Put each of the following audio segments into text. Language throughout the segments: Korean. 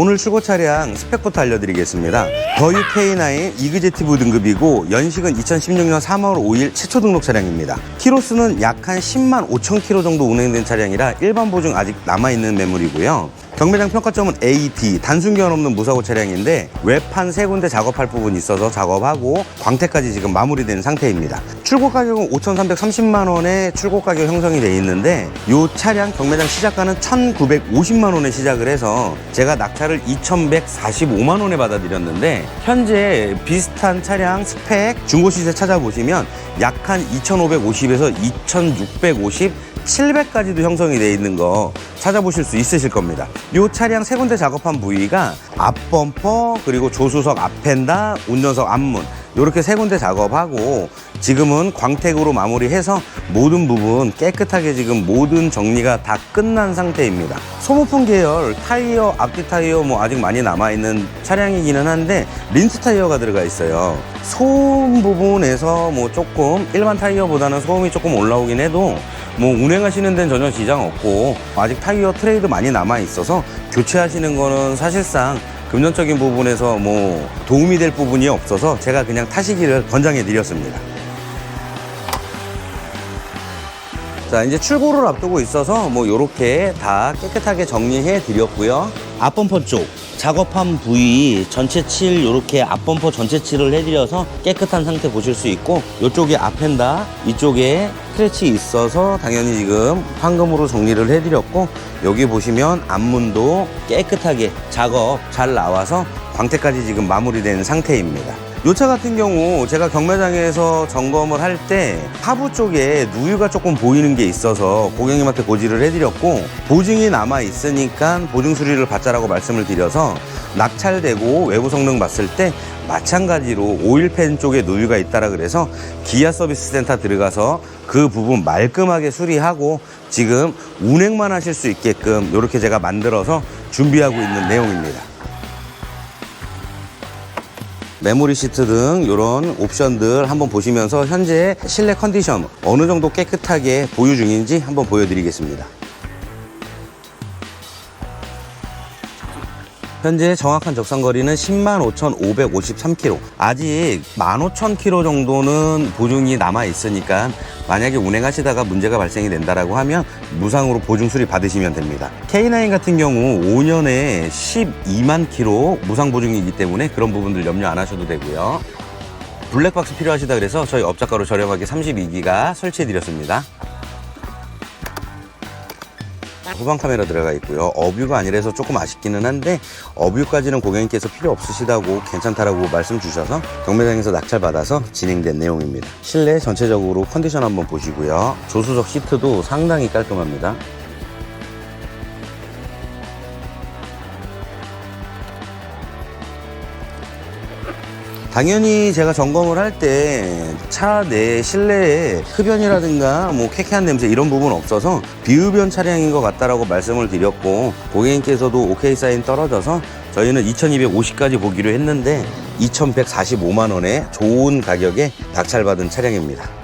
오늘 출고 차량 스펙부터 알려드리겠습니다. 더유 K9 이그제티브 등급이고 연식은 2016년 3월 5일 최초 등록 차량입니다. 키로수는 약 한 10만 5천 킬로 정도 운행된 차량이라 일반 보증 아직 남아있는 매물이고요. 경매장 평가점은 A, D, 단순 교환 없는 무사고 차량인데 외판 세 군데 작업할 부분이 있어서 작업하고 광택까지 지금 마무리된 상태입니다. 출고 가격은 5,330만 원에 출고 가격 형성이 돼 있는데 이 차량 경매장 시작가는 1,950만 원에 시작을 해서 제가 낙찰을 2,145만 원에 받아들였는데 현재 비슷한 차량 스펙 중고 시세 찾아보시면 약 한 2,550에서 2,650 700까지도 형성이 되어 있는 거 찾아보실 수 있으실 겁니다. 이 차량 세 군데 작업한 부위가 앞범퍼 그리고 조수석 앞펜다 운전석 앞문 이렇게 세 군데 작업하고 지금은 광택으로 마무리해서 모든 부분 깨끗하게 지금 모든 정리가 다 끝난 상태입니다. 소모품 계열 타이어 앞뒤 타이어 뭐 아직 많이 남아 있는 차량이기는 한데 린스 타이어가 들어가 있어요. 소음 부분에서 뭐 조금 일반 타이어보다는 소음이 조금 올라오긴 해도 뭐 운행하시는 데는 전혀 지장 없고 아직 타이어 트레이드 많이 남아 있어서 교체하시는 거는 사실상 금전적인 부분에서 뭐 도움이 될 부분이 없어서 제가 그냥 타시기를 권장해 드렸습니다. 자 이제 출고를 앞두고 있어서 뭐 요렇게 다 깨끗하게 정리해 드렸고요. 앞범퍼 쪽 작업한 부위 전체 칠 요렇게 앞범퍼 전체 칠을 해드려서 깨끗한 상태 보실 수 있고 요쪽에 앞엔다 이쪽에 스크래치 있어서 당연히 지금 황금으로 정리를 해드렸고 여기 보시면 앞문도 깨끗하게 작업 잘 나와서 광택까지 지금 마무리된 상태입니다 요차 같은 경우 제가 경매장에서 점검을 할 때 하부 쪽에 누유가 조금 보이는 게 있어서 고객님한테 고지를 해드렸고 보증이 남아 있으니까 보증 수리를 받자라고 말씀을 드려서 낙찰되고 외부 성능 봤을 때 마찬가지로 오일팬 쪽에 누유가 있다라 그래서 기아 서비스 센터 들어가서 그 부분 말끔하게 수리하고 지금 운행만 하실 수 있게끔 이렇게 제가 만들어서 준비하고 있는 내용입니다. 메모리 시트 등 이런 옵션들 한번 보시면서 현재 실내 컨디션 어느 정도 깨끗하게 보유 중인지 한번 보여드리겠습니다. 현재 정확한 적상거리는 10만 5,553km. 아직 15,000km 정도는 보증이 남아 있으니까 만약에 운행하시다가 문제가 발생이 된다라고 하면 무상으로 보증 수리 받으시면 됩니다. K9 같은 경우 5년에 12만 km 무상 보증이기 때문에 그런 부분들 염려 안 하셔도 되고요. 블랙박스 필요하시다 그래서 저희 업자가로 저렴하게 32기가 설치해 드렸습니다. 후방 카메라 들어가 있고요. 어뷰가 아니라서 조금 아쉽기는 한데 어뷰까지는 고객님께서 필요 없으시다고 괜찮다라고 말씀 주셔서 경매장에서 낙찰 받아서 진행된 내용입니다. 실내 전체적으로 컨디션 한번 보시고요. 조수석 시트도 상당히 깔끔합니다. 당연히 제가 점검을 할 때 차 내 실내에 흡연이라든가 뭐 쾌쾌한 냄새 이런 부분 없어서 비흡연 차량인 것 같다라고 말씀을 드렸고 고객님께서도 오케이 사인 떨어져서 저희는 2250까지 보기로 했는데 2145만 원에 좋은 가격에 낙찰받은 차량입니다.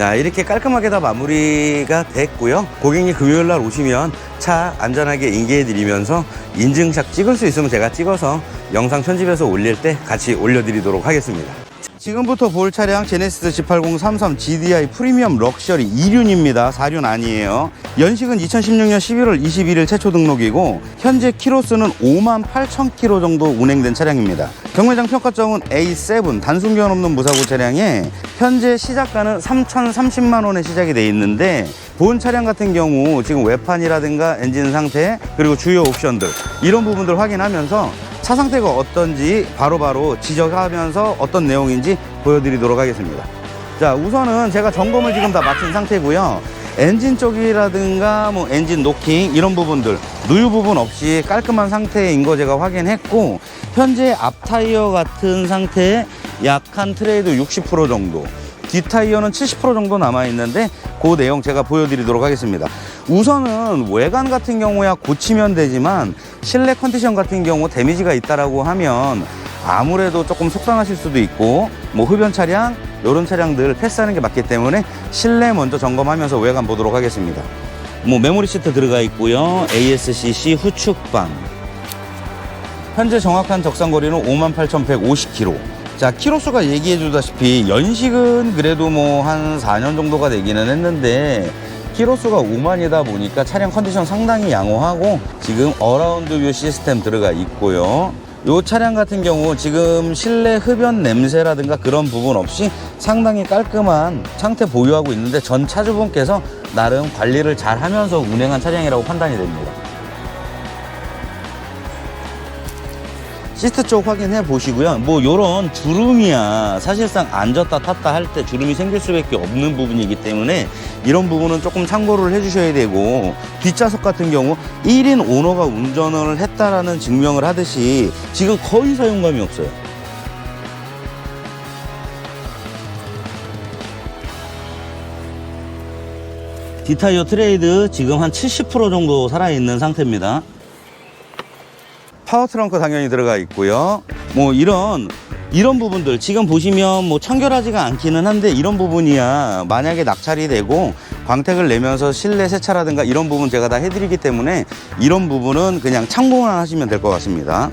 자 이렇게 깔끔하게 다 마무리가 됐고요. 고객님 금요일 날 오시면 차 안전하게 인계해 드리면서 인증샷 찍을 수 있으면 제가 찍어서 영상 편집해서 올릴 때 같이 올려드리도록 하겠습니다 지금부터 볼 차량 제네시스 G8033 GDI 프리미엄 럭셔리 2륜입니다. 4륜 아니에요. 연식은 2016년 11월 21일 최초 등록이고 현재 키로수는 5만 8천 킬로 정도 운행된 차량입니다. 경매장 평가점은 A7 단순 교환 없는 무사고 차량에 현재 시작가는 3,030만 원에 시작이 돼 있는데 본 차량 같은 경우 지금 외판이라든가 엔진 상태 그리고 주요 옵션들 이런 부분들 확인하면서 차 상태가 어떤지 바로 바로 지적하면서 어떤 내용인지 보여드리도록 하겠습니다. 자, 우선은 제가 점검을 지금 다 마친 상태고요. 엔진 쪽이라든가 뭐 엔진 노킹 이런 부분들 누유 부분 없이 깔끔한 상태인 거 제가 확인했고 현재 앞 타이어 같은 상태에 약한 트레이드 60% 정도 뒷 타이어는 70% 정도 남아 있는데 그 내용 제가 보여드리도록 하겠습니다. 우선은 외관 같은 경우야 고치면 되지만 실내 컨디션 같은 경우 데미지가 있다라고 하면 아무래도 조금 속상하실 수도 있고 뭐 흡연 차량 이런 차량들 패스하는 게 맞기 때문에 실내 먼저 점검하면서 외관 보도록 하겠습니다. 뭐 메모리 시트 들어가 있고요. ASCC 후축방. 현재 정확한 적상 거리는 58,150km. 자, 키로수가 얘기해 주다시피 연식은 그래도 뭐 한 4년 정도가 되기는 했는데 키로수가 5만이다 보니까 차량 컨디션 상당히 양호하고 지금 어라운드 뷰 시스템 들어가 있고요. 요 차량 같은 경우 지금 실내 흡연 냄새라든가 그런 부분 없이 상당히 깔끔한 상태 보유하고 있는데 전 차주분께서 나름 관리를 잘 하면서 운행한 차량이라고 판단이 됩니다. 시트 쪽 확인해 보시고요. 뭐 요런 주름이야 사실상 앉았다 탔다 할 때 주름이 생길 수밖에 없는 부분이기 때문에 이런 부분은 조금 참고를 해 주셔야 되고 뒷좌석 같은 경우 1인 오너가 운전을 했다라는 증명을 하듯이 지금 거의 사용감이 없어요. 디타이어 트레이드 지금 한 70% 정도 살아있는 상태입니다. 파워 트렁크 당연히 들어가 있고요. 뭐 이런 이런 부분들 지금 보시면 뭐 청결하지가 않기는 한데 이런 부분이야 만약에 낙찰이 되고 광택을 내면서 실내 세차라든가 이런 부분 제가 다 해드리기 때문에 이런 부분은 그냥 참고만 하시면 될 것 같습니다.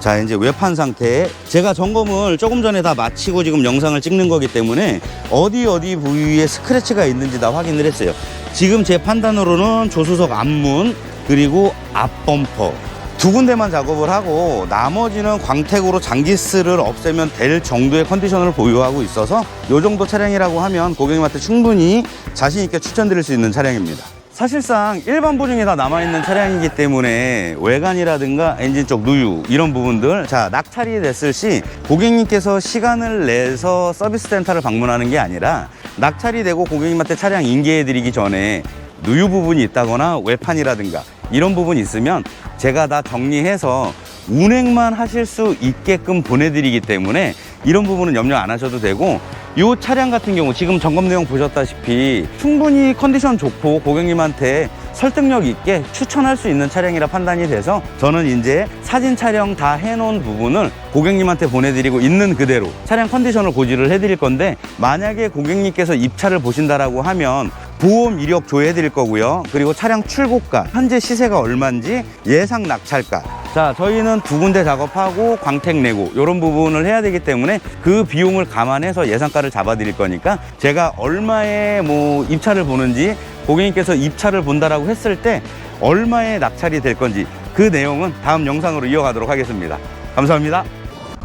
자 이제 외판 상태 제가 점검을 조금 전에 다 마치고 지금 영상을 찍는 거기 때문에 어디 어디 부위에 스크래치가 있는지 다 확인을 했어요 지금 제 판단으로는 조수석 앞문 그리고 앞범퍼 두 군데만 작업을 하고 나머지는 광택으로 장기스를 없애면 될 정도의 컨디션을 보유하고 있어서 이 정도 차량이라고 하면 고객님한테 충분히 자신 있게 추천드릴 수 있는 차량입니다 사실상 일반 보증이 다 남아있는 차량이기 때문에 외관이라든가 엔진 쪽 누유 이런 부분들 자 낙찰이 됐을 시 고객님께서 시간을 내서 서비스 센터를 방문하는 게 아니라 낙찰이 되고 고객님한테 차량 인계해 드리기 전에 누유 부분이 있다거나 외판이라든가 이런 부분이 있으면 제가 다 정리해서 운행만 하실 수 있게끔 보내드리기 때문에 이런 부분은 염려 안 하셔도 되고 이 차량 같은 경우 지금 점검 내용 보셨다시피 충분히 컨디션 좋고 고객님한테 설득력 있게 추천할 수 있는 차량이라 판단이 돼서 저는 이제 사진 촬영 다 해놓은 부분을 고객님한테 보내드리고 있는 그대로 차량 컨디션을 고지를 해드릴 건데 만약에 고객님께서 입차를 보신다라고 하면 보험 이력 조회해 드릴 거고요. 그리고 차량 출고가, 현재 시세가 얼마인지 예상 낙찰가. 자, 저희는 두 군데 작업하고 광택 내고 이런 부분을 해야 되기 때문에 그 비용을 감안해서 예상가를 잡아 드릴 거니까 제가 얼마에 뭐 입차를 보는지 고객님께서 입차를 본다라고 했을 때 얼마에 낙찰이 될 건지 그 내용은 다음 영상으로 이어가도록 하겠습니다. 감사합니다.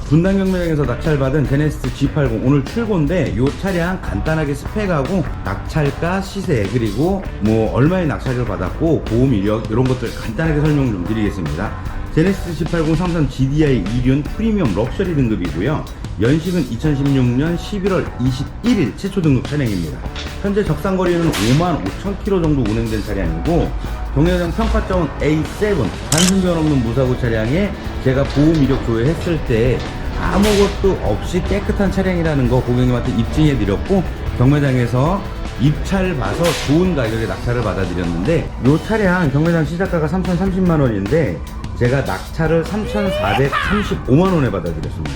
분당 경매장에서 낙찰받은 제네시스 G80 오늘 출고인데 이 차량 간단하게 스펙하고 낙찰가 시세 그리고 뭐 얼마의 낙찰을 받았고 보험 이력 이런 것들 간단하게 설명 좀 드리겠습니다. 제네시스 G80 삼성 GDI 2륜 프리미엄 럭셔리 등급이고요. 연식은 2016년 11월 21일 최초 등록 차량입니다. 현재 적상 거리는 5만 5천 킬로 정도 운행된 차량이고 경매장 평가점은 A7 단순 변 없는 무사고 차량에 제가 보험 이력 조회했을 때 아무것도 없이 깨끗한 차량이라는 거 고객님한테 입증해 드렸고 경매장에서 입찰 봐서 좋은 가격에 낙찰을 받아들였는데 이 차량 경매장 시작가가 3,030만 원인데 제가 낙찰을 3,435만 원에 받아들였습니다.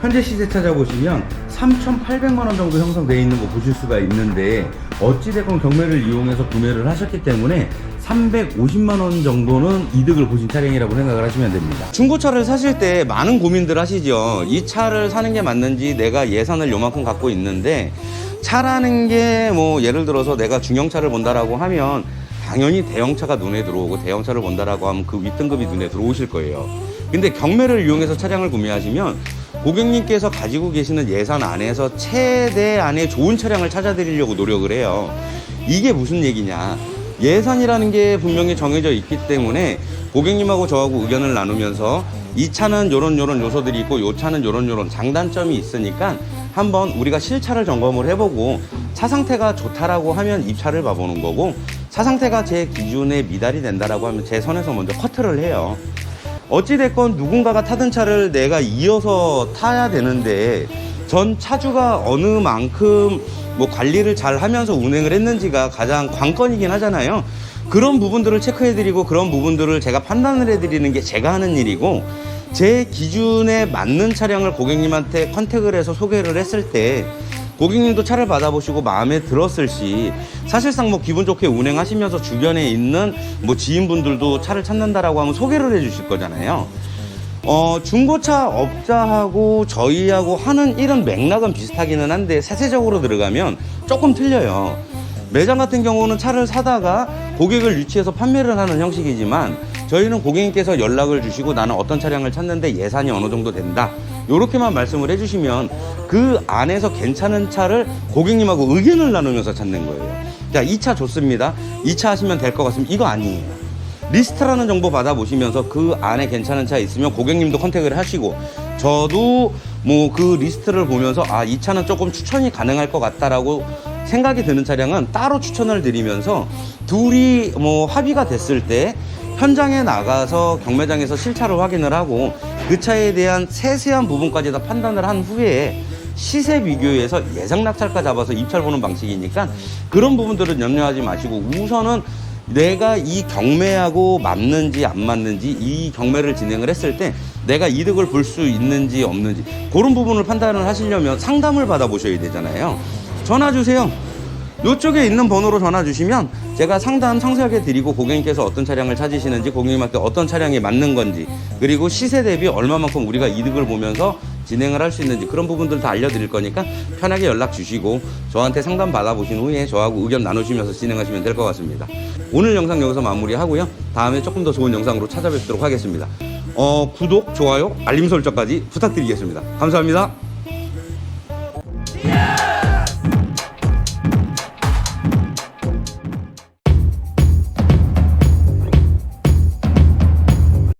현재 시세 찾아보시면 3,800만 원 정도 형성되어 있는 거 보실 수가 있는데 어찌됐건 경매를 이용해서 구매를 하셨기 때문에 350만 원 정도는 이득을 보신 차량이라고 생각을 하시면 됩니다. 중고차를 사실 때 많은 고민들 하시죠. 이 차를 사는 게 맞는지 내가 예산을 요만큼 갖고 있는데 차라는 게 뭐 예를 들어서 내가 중형차를 본다라고 하면 당연히 대형차가 눈에 들어오고 대형차를 본다라고 하면 그 윗등급이 눈에 들어오실 거예요. 근데 경매를 이용해서 차량을 구매하시면 고객님께서 가지고 계시는 예산 안에서 최대한의 좋은 차량을 찾아드리려고 노력을 해요. 이게 무슨 얘기냐. 예산이라는 게 분명히 정해져 있기 때문에 고객님하고 저하고 의견을 나누면서 이 차는 요런 요런 요소들이 있고 요 차는 요런 요런 장단점이 있으니까 한번 우리가 실차를 점검을 해보고 차 상태가 좋다라고 하면 입차를 봐보는 거고 차 상태가 제 기준에 미달이 된다라고 하면 제 선에서 먼저 커트를 해요. 어찌됐건 누군가가 타던 차를 내가 이어서 타야 되는데 전 차주가 어느 만큼 뭐 관리를 잘 하면서 운행을 했는지가 가장 관건이긴 하잖아요. 그런 부분들을 체크해드리고 그런 부분들을 제가 판단을 해드리는 게 제가 하는 일이고 제 기준에 맞는 차량을 고객님한테 컨택을 해서 소개를 했을 때 고객님도 차를 받아보시고 마음에 들었을 시 사실상 뭐 기분 좋게 운행하시면서 주변에 있는 뭐 지인분들도 차를 찾는다라고 하면 소개를 해주실 거잖아요. 어, 중고차 업자하고 저희하고 하는 이런 맥락은 비슷하기는 한데 세세적으로 들어가면 조금 틀려요. 매장 같은 경우는 차를 사다가 고객을 유치해서 판매를 하는 형식이지만 저희는 고객님께서 연락을 주시고 나는 어떤 차량을 찾는데 예산이 어느 정도 된다. 요렇게만 말씀을 해주시면 그 안에서 괜찮은 차를 고객님하고 의견을 나누면서 찾는 거예요. 자, 이 차 좋습니다. 이 차 하시면 될 것 같습니다. 이거 아니에요. 리스트라는 정보 받아보시면서 그 안에 괜찮은 차 있으면 고객님도 컨택을 하시고 저도 뭐 그 리스트를 보면서 아 이 차는 조금 추천이 가능할 것 같다라고 생각이 드는 차량은 따로 추천을 드리면서 둘이 뭐 합의가 됐을 때 현장에 나가서 경매장에서 실차를 확인을 하고 그 차에 대한 세세한 부분까지 다 판단을 한 후에 시세 비교해서 예상 낙찰가 잡아서 입찰 보는 방식이니까 그런 부분들은 염려하지 마시고 우선은 내가 이 경매하고 맞는지 안 맞는지 이 경매를 진행을 했을 때 내가 이득을 볼 수 있는지 없는지 그런 부분을 판단을 하시려면 상담을 받아보셔야 되잖아요. 전화 주세요. 이쪽에 있는 번호로 전화 주시면 제가 상담 상세하게 드리고 고객님께서 어떤 차량을 찾으시는지 고객님한테 어떤 차량이 맞는 건지 그리고 시세 대비 얼마만큼 우리가 이득을 보면서 진행을 할 수 있는지 그런 부분들 다 알려드릴 거니까 편하게 연락 주시고 저한테 상담 받아보신 후에 저하고 의견 나누시면서 진행하시면 될 것 같습니다. 오늘 영상 여기서 마무리하고요. 다음에 조금 더 좋은 영상으로 찾아뵙도록 하겠습니다. 어, 구독, 좋아요, 알림 설정까지 부탁드리겠습니다. 감사합니다.